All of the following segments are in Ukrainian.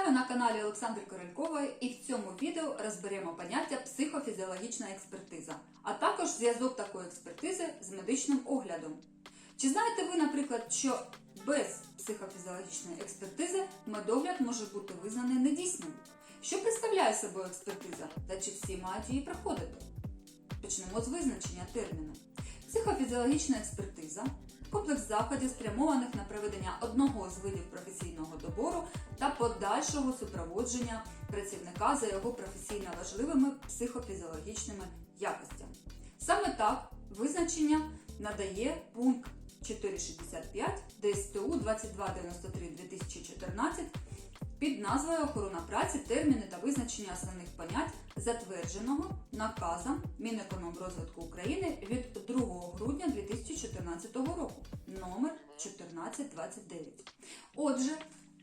Вітаю на каналі Олександри Королькової і в цьому відео розберемо поняття психофізіологічна експертиза, а також зв'язок такої експертизи з медичним оглядом. Чи знаєте ви, наприклад, що без психофізіологічної експертизи медогляд може бути визнаний недійсним? Що представляє собою експертиза та чи всі мають її проходити? Почнемо з визначення терміну. Психофізіологічна експертиза комплекс заходів, спрямованих на проведення одного з видів професійного добору та подальшого супроводження працівника за його професійно важливими психофізіологічними якостями. Саме так визначення надає пункт 465 ДСТУ 2293-2014 під назвою Охорона праці, терміни та визначення основних понять, затвердженого наказом Мінекономрозвитку України від 2 грудня 2014 року номер 1429. Отже,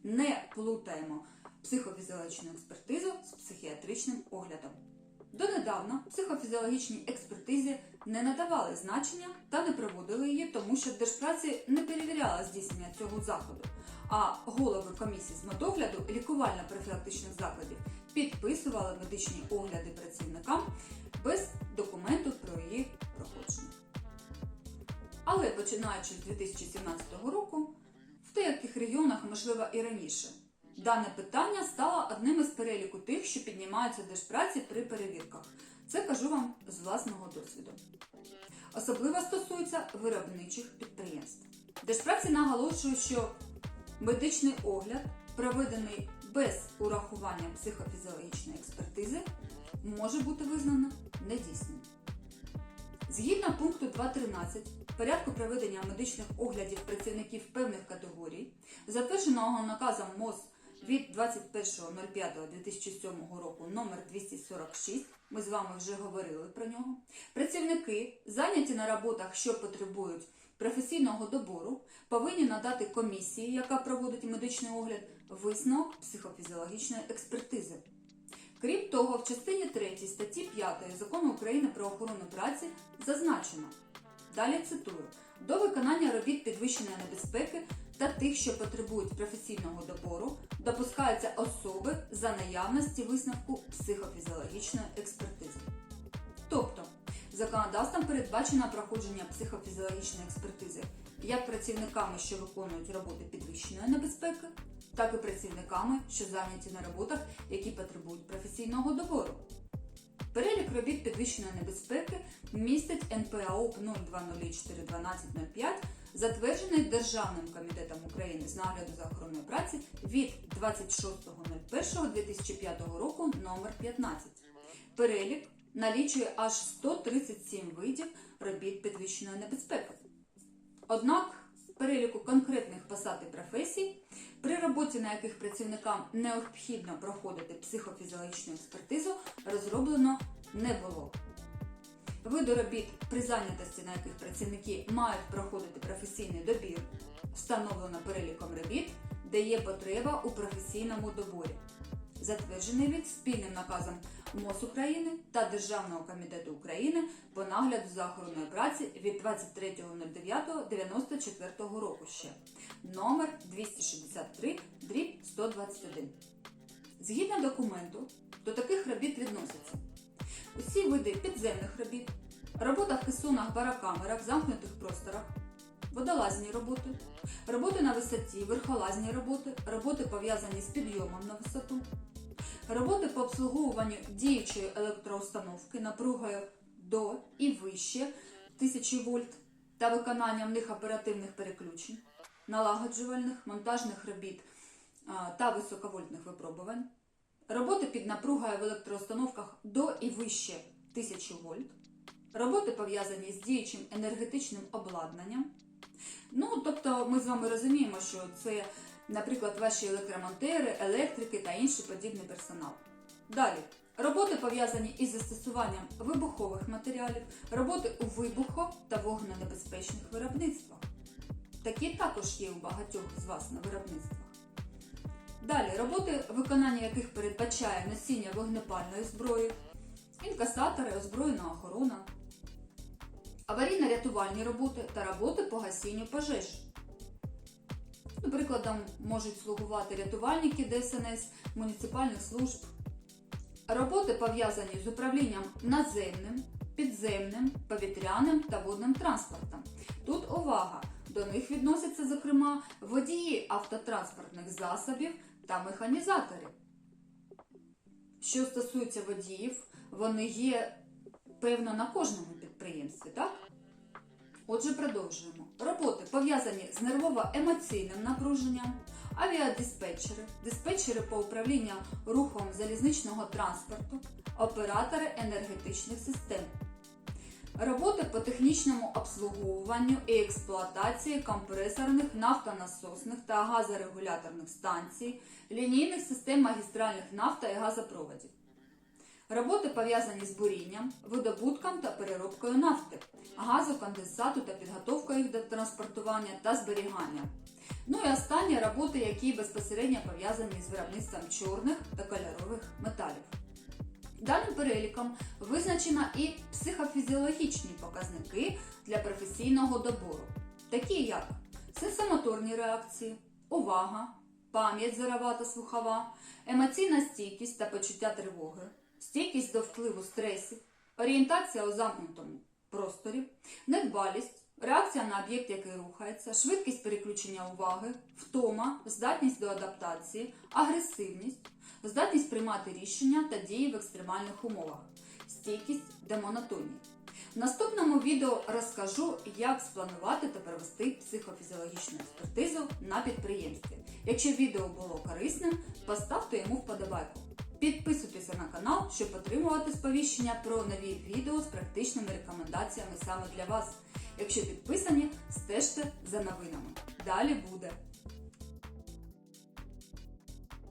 не плутаємо психофізіологічну експертизу з психіатричним оглядом. Донедавна психофізіологічній експертизі не надавали значення та не проводили її, тому що Держпраці не перевіряла здійснення цього заходу, а голови комісії з медогляду лікувально-профілактичних закладів підписували медичні огляди працівникам без документу про її проходження. Але починаючи з 2017 року, в деяких регіонах, можливо, і раніше, дане питання стало одним із переліку тих, що піднімаються держпраці при перевірках. Це кажу вам з власного досвіду. Особливо стосується виробничих підприємств. Держпраці наголошує, що медичний огляд, проведений без урахування психофізіологічної експертизи, може бути визнано недійсним. Згідно пункту 2.13 порядку проведення медичних оглядів працівників певних категорій, затвердженого наказом МОЗ від 21.05.2007 року номер 246, ми з вами вже говорили про нього, працівники, зайняті на роботах, що потребують професійного добору, повинні надати комісії, яка проводить медичний огляд, висновок психофізіологічної експертизи. Крім того, в частині 3 статті 5 Закону України про охорону праці зазначено. Далі цитую: до виконання робіт підвищеної небезпеки та тих, що потребують професійного добору, допускаються особи за наявності висновку психофізіологічної експертизи. Тобто, законодавством передбачено проходження психофізіологічної експертизи як працівниками, що виконують роботи підвищеної небезпеки, так і працівниками, що зайняті на роботах, які потребують професійного добору. Перелік робіт підвищеної небезпеки містить НПАО 02041205, затверджений Державним комітетом України з нагляду за охороною праці від 26.01.2005 року номер 15. Перелік налічує аж 137 видів робіт підвищеної небезпеки. Однак переліку конкретних посад і професій, при роботі на яких працівникам необхідно проходити психофізіологічну експертизу, розроблено не було. Види робіт при зайнятості, на яких працівники мають проходити професійний добір, встановлено переліком робіт, де є потреба у професійному доборі, затверджений від спільним наказом МОЗ України та Державного комітету України по нагляду за охороною праці від 23.09.94 року ще номер 263 дріб 121. Згідно документу, до таких робіт відносяться усі види підземних робіт, робота в кесонах, барокамерах, замкнутих просторах, водолазні роботи, роботи на висоті, верхолазні роботи, роботи пов'язані з підйомом на висоту, роботи по обслуговуванню діючої електроустановки напругою до і вище 1000 вольт та виконанням них оперативних переключень, налагоджувальних, монтажних робіт та високовольтних випробувань, роботи під напругою в електроустановках до і вище 1000 вольт, роботи пов'язані з діючим енергетичним обладнанням. Ну, тобто ми з вами розуміємо, що це, наприклад, ваші електромонтери, електрики та інший подібний персонал. Далі. Роботи пов'язані із застосуванням вибухових матеріалів, роботи у вибухо- та вогненебезпечних виробництвах. Такі також є у багатьох з вас на виробництвах. Далі роботи, виконання яких передбачає носіння вогнепальної зброї, інкасатори, озброєна охорона, аварійно-рятувальні роботи та роботи по гасінню пожеж. Ну, Прикладом можуть слугувати рятувальники ДСНС, муніципальних служб. Роботи пов'язані з управлінням наземним, підземним, повітряним та водним транспортом. Тут увага! До них відносяться, зокрема, водії автотранспортних засобів та механізатори. Що стосується водіїв, вони є певно на кожному підприємстві, так? Отже, продовжуємо. Роботи пов'язані з нервово-емоційним напруженням, авіадиспетчери, диспетчери по управлінню рухом залізничного транспорту, оператори енергетичних систем. Роботи по технічному обслуговуванню і експлуатації компресорних нафтонасосних та газорегуляторних станцій, лінійних систем магістральних нафта і газопроводів. Роботи пов'язані з бурінням, видобутком та переробкою нафти, газу, конденсату та підготовкою їх до транспортування та зберігання. Ну і останні роботи, які безпосередньо пов'язані з виробництвом чорних та кольорових металів. Даним переліком визначено і психофізіологічні показники для професійного добору, такі як сенсомоторні реакції, увага, пам'ять зорова та слухова, емоційна стійкість та почуття тривоги, стійкість до впливу стресів, орієнтація у замкнутому просторі, недбалість, реакція на об'єкт, який рухається, швидкість переключення уваги, втома, здатність до адаптації, агресивність, здатність приймати рішення та дії в екстремальних умовах, стійкість до монотонії. В наступному відео розкажу, як спланувати та провести психофізіологічну експертизу на підприємстві. Якщо відео було корисним, поставте йому вподобайку. Підписуйтеся на канал, щоб отримувати сповіщення про нові відео з практичними рекомендаціями саме для вас. Якщо підписані, стежте за новинами. Далі буде.